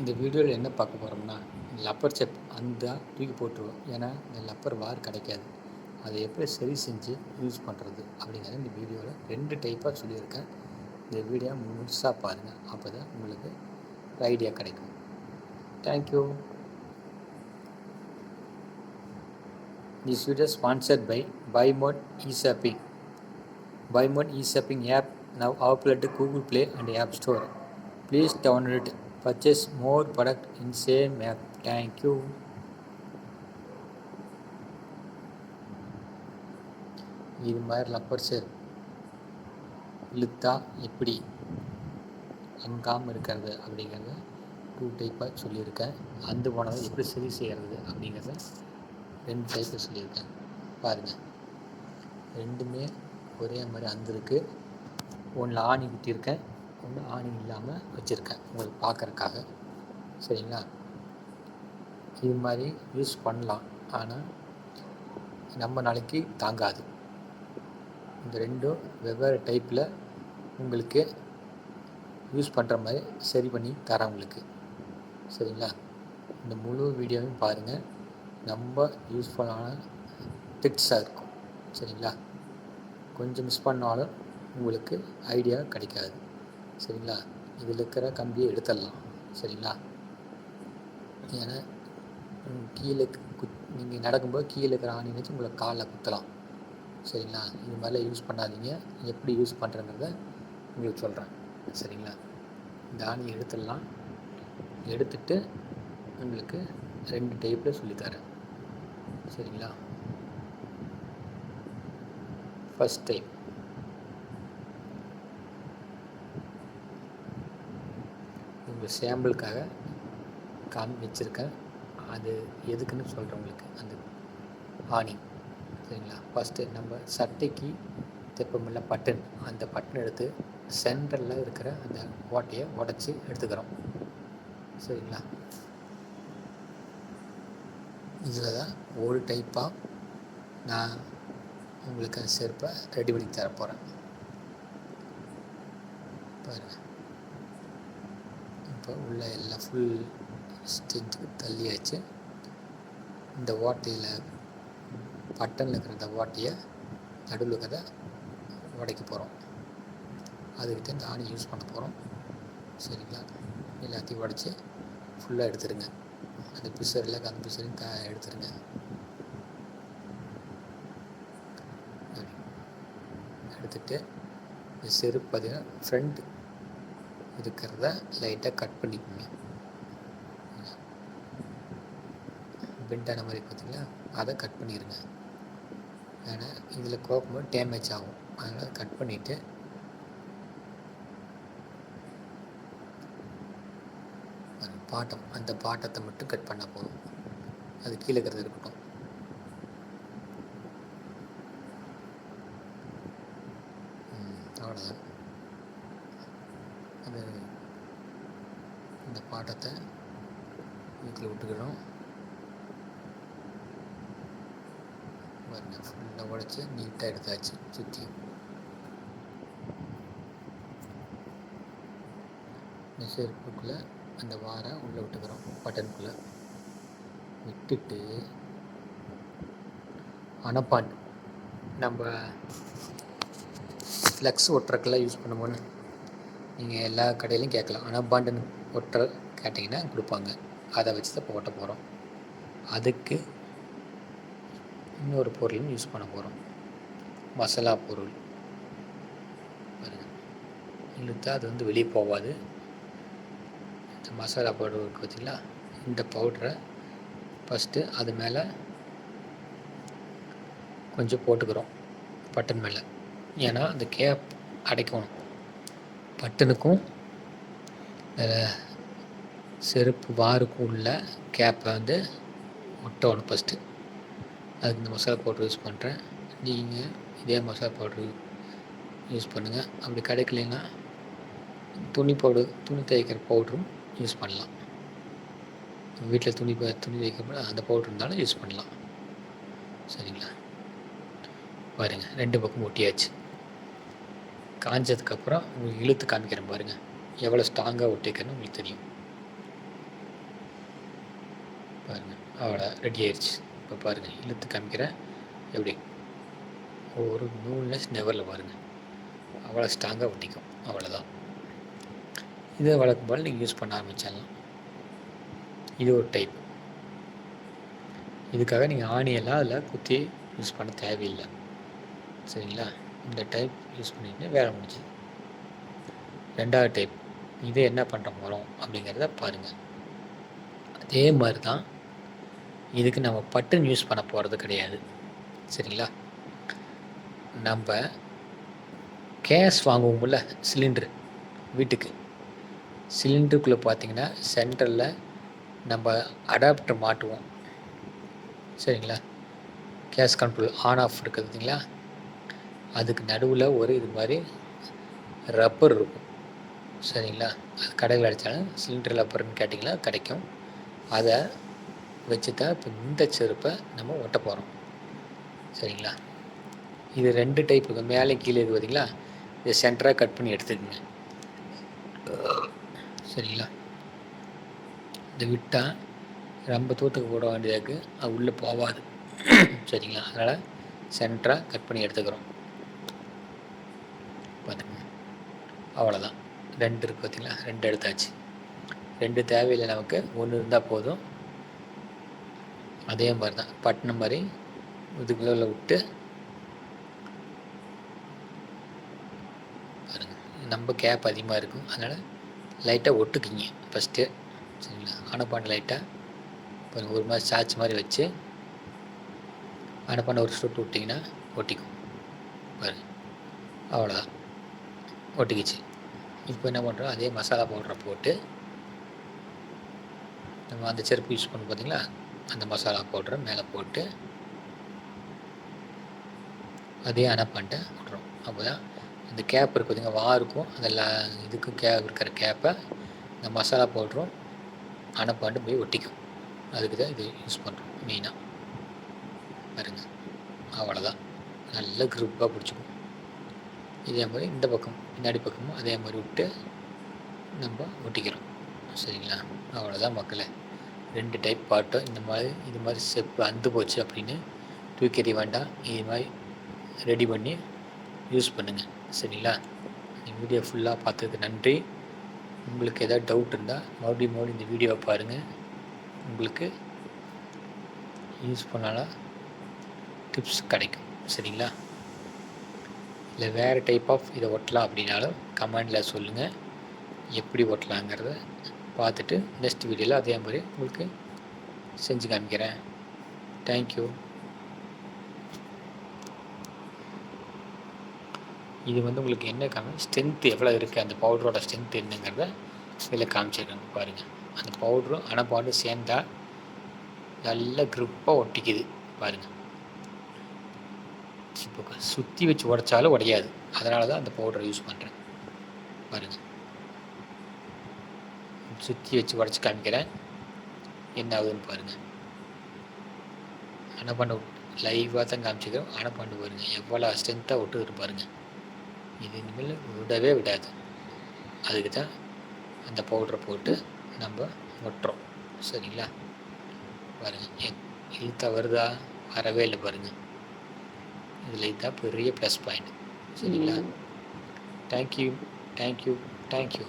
இந்த வீடியோவில் என்ன பார்க்க போகிறோம்னா லப்பர் செப் அந்த தூக்கி போட்டுருவோம். ஏன்னா இந்த லப்பர் வார் கிடைக்காது. அதை எப்படி சரி செஞ்சு யூஸ் பண்ணுறது அப்படிங்கிறத இந்த வீடியோவில் ரெண்டு டைப்பாக சொல்லியிருக்கேன். இந்த வீடியோ முழுசாக பாருங்கள் அப்போ தான் உங்களுக்கு ஒரு ஐடியா கிடைக்கும். Thank you this video sponsored by பைமோட் e shopping பைமோட் e shopping app now available Google Play and app store please download. Purchase more product in same app. Thank you. இது மாதிரி லப்பர் இழுத்தா எப்படி? அங்காமல் இருக்கிறது அப்படிங்கிறத டூ டைப்பாக சொல்லியிருக்கேன். அந்த போனதை எப்படி சரி செய்கிறது அப்படிங்கிறத ரெண்டு டைப்பில் சொல்லியிருக்கேன். பாருங்கள் ரெண்டுமே ஒரே மாதிரி அந்திருக்கு. ஒன்றில் ஆணி குத்தியிருக்கேன். ஒன்று ஆணி இல்லாமல் வச்சுருக்கேன் உங்களுக்கு பார்க்குறக்காக சரிங்களா? இது மாதிரி யூஸ் பண்ணலாம். ஆனால் நம்ம நாளைக்கு தாங்காது. இந்த ரெண்டும் வெவ்வேறு டைப்பில் உங்களுக்கு யூஸ் பண்ணுற மாதிரி சரி பண்ணி தரேன் உங்களுக்கு. சரிங்களா? இந்த முழு வீடியோவையும் பாருங்கள் ரொம்ப யூஸ்ஃபுல்லான டிப்ஸாக இருக்கும். சரிங்களா? கொஞ்சம் மிஸ் பண்ணாலும் உங்களுக்கு ஐடியா கிடைக்காது. சரிங்களா? இதில் இருக்கிற கம்பியை எடுத்துடலாம். சரிங்களா? ஏன்னா கீழே குத் நீங்கள் நடக்கும்போது கீழே இருக்கிற ஆணி வச்சு உங்களை காலில் குத்தலாம். சரிங்களா? இது மாதிரிலாம் யூஸ் பண்ணாதீங்க. எப்படி யூஸ் பண்ணுறங்கிறத உங்களுக்கு சொல்கிறேன் சரிங்களா? இந்த ஆணியை எடுத்துடலாம். எடுத்துட்டு உங்களுக்கு ரெண்டு டைப்பில் சொல்லித்தரேன் சரிங்களா? ஃபஸ்ட் டைப் ஒரு சாம்பிளுக்காக காமி வச்சுருக்கேன். அது எதுக்குன்னு சொல்கிறேன் உங்களுக்கு. அந்த ஆணி சரிங்களா? ஃபஸ்ட்டு நம்ம சட்டைக்கு தெப்பமில்ல பட்டன் அந்த பட்டன் எடுத்து சென்டரில் இருக்கிற அந்த ஓட்டையை உடச்சி எடுத்துக்கிறோம். சரிங்களா? இதில் தான் ஒரு டைப்பாக நான் உங்களுக்கு அந்த செருப்பை ரெடி பண்ணி தர போகிறேன் பாருங்கள் இப்போ உள்ள எல்லாம் ஃபுல் ஸ்ட்ரென்த்துக்கு தள்ளியாச்சு. இந்த ஓட்டையில் பட்டனில் இருக்கிற இந்த ஓட்டையை நடுவில் இருக்கிறத உடைக்க போகிறோம் அதுக்கிட்ட இந்த ஆணி யூஸ் பண்ண போகிறோம் சரிங்களா? எல்லாத்தையும் உடச்சி ஃபுல்லாக எடுத்துருங்க. அந்த பிசரில் அந்த பிசரையும் க எடுத்துருங்க. எடுத்துகிட்டு இந்த செருப்பு பார்த்தீங்கன்னா ஃப்ரண்ட் இருக்கிறத லைட்டாக கட் பண்ணிக்கோங்க. பெண்டான மாதிரி பார்த்திங்களா அதை கட் பண்ணிடுங்க ஏன்னா இதில் கோக்கும்போது டேமேஜ் ஆகும். அதனால் கட் பண்ணிவிட்டு பாட்டம் அந்த பாட்டத்தை மட்டும் கட் பண்ணால் போதும். அது கீழே இருக்கிறது இருக்கட்டும். அவ்வளோதான் அது இந்த பாட்டத்தை வீட்டில் விட்டுக்கிறோம். ஃபுல்லாக உடச்சி நீட்டாக எடுத்தாச்சு சுற்றி இந்த செருப்புக்குள்ளே அந்த வாரை உள்ளே விட்டுக்கிறோம் பட்டனுக்குள்ளே. விட்டுட்டு அனப்பான் நம்ம ஃப்ளெக்ஸ் ஒட்டுறக்கெல்லாம் யூஸ் பண்ணுவோன்னு நீங்கள் எல்லா கடையிலையும் கேட்கலாம். ஆனால் பாண்டன் ஒட்டுற கேட்டிங்கன்னா கொடுப்பாங்க. அதை வச்சு தான் இப்போ போகிறோம் அதுக்கு இன்னொரு பொருளும் யூஸ் பண்ண போகிறோம் மசாலா பொருள். இழுத்தா அது வந்து வெளியே போகாது. இந்த மசாலா பவுடர் இருக்குது இந்த பவுடரை ஃபஸ்ட்டு அது மேலே கொஞ்சம் போட்டுக்கிறோம். பட்டன் மேலே. ஏன்னா அந்த கேப் அடைக்கணும். பட்டனுக்கும் செருப்பு வாருக்கும் உள்ள கேப்பை வந்து ஒட்டணும் ஃபஸ்ட்டு அதுக்கு இந்த மசாலா பவுட்ரு யூஸ் பண்ணுறேன் நீங்கள் இதே மசாலா பவுட்ரு யூஸ் பண்ணுங்கள் அப்படி கிடைக்கலன்னா துணி பவுடர் துணி தேய்க்கிற பவுட்ரும் யூஸ் பண்ணலாம். வீட்டில் துணி துணி தேய்க்கிற அந்த பவுட்ரு இருந்தாலும் யூஸ் பண்ணலாம். சரிங்களா? பாருங்கள் ரெண்டு பக்கம் ஒட்டியாச்சு. காஞ்சதுக்கப்புறம் உங்களுக்கு இழுத்து காமிக்கிறேன் பாருங்கள் எவ்வளோ ஸ்ட்ராங்காக ஒட்டிக்கிறேன்னு உங்களுக்கு தெரியும். பாருங்கள் அவ்வளோ ரெடி ஆயிடுச்சு இப்போ பாருங்கள் இழுத்து காமிக்கிறேன். எப்படி? ஒரு நூல்னஸ் நெவரில் பாருங்கள் அவ்வளோ ஸ்ட்ராங்காக ஒட்டிக்கும். அவ்வளோதான் இதை வழக்கம் போல் நீங்கள் யூஸ் பண்ண ஆரம்பிச்சிடலாம். இது ஒரு டைப் இதுக்காக நீங்கள் ஆணியெல்லாம் அதில் குத்தி யூஸ் பண்ண தேவையில்லை. சரிங்களா? இந்த டைப் யூஸ் பண்ணிட்டு வேலை முடிஞ்சுது. ரெண்டாவது டைப் இது என்ன பண்ணுற போகிறோம் அப்படிங்கிறத பாருங்கள் அதே மாதிரி தான் இதுக்கு நம்ம பட்டன் யூஸ் பண்ண போகிறது கிடையாது. சரிங்களா? நம்ம கேஸ் வாங்குவோம்ல சிலிண்ட்ரு வீட்டுக்கு. சிலிண்டருக்குள்ளே பார்த்தீங்கன்னா சென்டரில் நம்ம அடாப்டர் மாட்டுவோம். சரிங்களா? கேஸ் கண்ட்ரோல் ஆன் ஆஃப் இருக்குதுங்களா அதுக்கு நடுவில் ஒரு இது மாதிரி ரப்பர் இருக்கும். சரிங்களா? அது கடையில் அடித்தாலும் சிலிண்டர் ரப்பர்னு கேட்டிங்கன்னா கிடைக்கும். அதை வச்சு தான் இப்போ இந்த செருப்பை நம்ம ஒட்ட போகிறோம் சரிங்களா? இது ரெண்டு டைப் இருக்குது மேலே கீழே இது பார்த்தீங்களா இதை சென்டராக கட் பண்ணி எடுத்துக்கோங்க. சரிங்களா? இதை விட்டால் ரொம்ப தூத்துக்கு போட வேண்டியதுக்கு அது உள்ளே போகாது. சரிங்களா? அதனால் சென்டராக கட் பண்ணி எடுத்துக்கிறோம். அவ்வளோதான் ரெண்டு இருக்குது பார்த்தீங்களா? ரெண்டு எடுத்தாச்சு. ரெண்டு தேவையில்லை நமக்கு. ஒன்று இருந்தால் போதும். அதே மாதிரி தான் பட்டினம் மாதிரி இதுக்குள்ள விட்டு பாருங்கள் நம்ம கேப் அதிகமாக இருக்கும். அதனால் லைட்டாக ஒட்டுக்கிங்க. ஃபஸ்ட்டு சரிங்களா? அனுப்பாண்டு லைட்டாக பாருங்கள் ஒரு மாதிரி சார்ஜ் மாதிரி வச்சு அனுப்பாண்ட ஒரு சுட்டு விட்டிங்கன்னா ஒட்டிக்கும். பாருங்கள் அவ்வளோதான் ஒட்டிக்கிச்சு. இப்போ என்ன பண்ணுறோம் அதே மசாலா பவுடரை போட்டு நம்ம அந்த செருப்பு யூஸ் பண்ண பார்த்திங்களா? அந்த மசாலா பவுடரை மேலே போட்டு அதே அனப்பான்ட்டு விட்றோம் அப்போ தான் அந்த கேப் இருக்குது பார்த்திங்க வா இருக்கும். அந்த இதுக்கும் கேப் இருக்கிற கேப்பை இந்த மசாலா பவுடரும் அனப்பாண்டு போய் ஒட்டிக்கும். அதுக்கு தான் இது யூஸ் பண்ணுறோம் மெயினாக பாருங்க. அவ்வளோதான். நல்ல க்ரிப்பாக பிடிச்சிக்கும். இதே மாதிரி இந்த பக்கம் பின்னாடி பக்கமும் அதே மாதிரி விட்டு நம்ம ஒட்டிக்கிறோம். சரிங்களா? அவ்வளோதான் மக்களை. ரெண்டு டைப் பாட்டும் இந்த மாதிரி இது மாதிரி செப்பு அந்து போச்சு அப்படின்னு தூக்கி வேண்டாம். இது மாதிரி ரெடி பண்ணி யூஸ் பண்ணுங்கள் சரிங்களா? இந்த வீடியோ ஃபுல்லாக பார்த்ததுக்கு நன்றி. உங்களுக்கு எதாவது டவுட் இருந்தால் மறுபடியும் மறுபடியும் இந்த வீடியோவை பாருங்கள் உங்களுக்கு யூஸ் பண்ணாலும் டிப்ஸ் கிடைக்கும். சரிங்களா? இல்லை வேறு டைப் ஆஃப் இதை ஒட்டலாம் அப்படின்னாலும் கமெண்டில் சொல்லுங்கள் எப்படி ஒட்டலாங்கிறத பார்த்துட்டு நெக்ஸ்ட் வீடியோவில் அதே மாதிரி உங்களுக்கு செஞ்சு காமிக்கிறேன். தேங்க்யூ இது வந்து உங்களுக்கு என்ன காமி ஸ்ட்ரென்த்து எவ்வளோ இருக்குது அந்த பவுடரோட ஸ்ட்ரென்த் என்னங்கிறத இதில் காமிச்சிருக்காங்க பாருங்கள் அந்த பவுடரும் அனப்பாடும் சேர்ந்தால் நல்ல க்ரிப்பாக ஒட்டிக்குது பாருங்கள் இப்போ சுற்றி வச்சு உடைச்சாலும் உடையாது. அதனால தான் அந்த பவுடரை யூஸ் பண்ணுறேன் பாருங்கள் சுற்றி வச்சு உடச்சி காமிக்கிறேன். என்ன ஆகுதுன்னு பாருங்கள் அனப்பாண்டு லைவாக தான் காமிச்சிக்கிறோம் அனப்பாண்டு பாருங்கள் எவ்வளோ ஸ்ட்ரென்த்தாக விட்டுக்கிட்டு பாருங்கள் இது இனிமேல் விடவே விடாது. அதுக்கு தான் அந்த பவுடரை போட்டு நம்ம ஒட்டுறோம். சரிங்களா? பாருங்கள் இழுத்தா வருதா? வரவே இல்லை பாருங்கள் இதில் இதுதான் பெரிய ப்ளஸ் பாயிண்ட் சரிங்களா? Thank you thank you thank you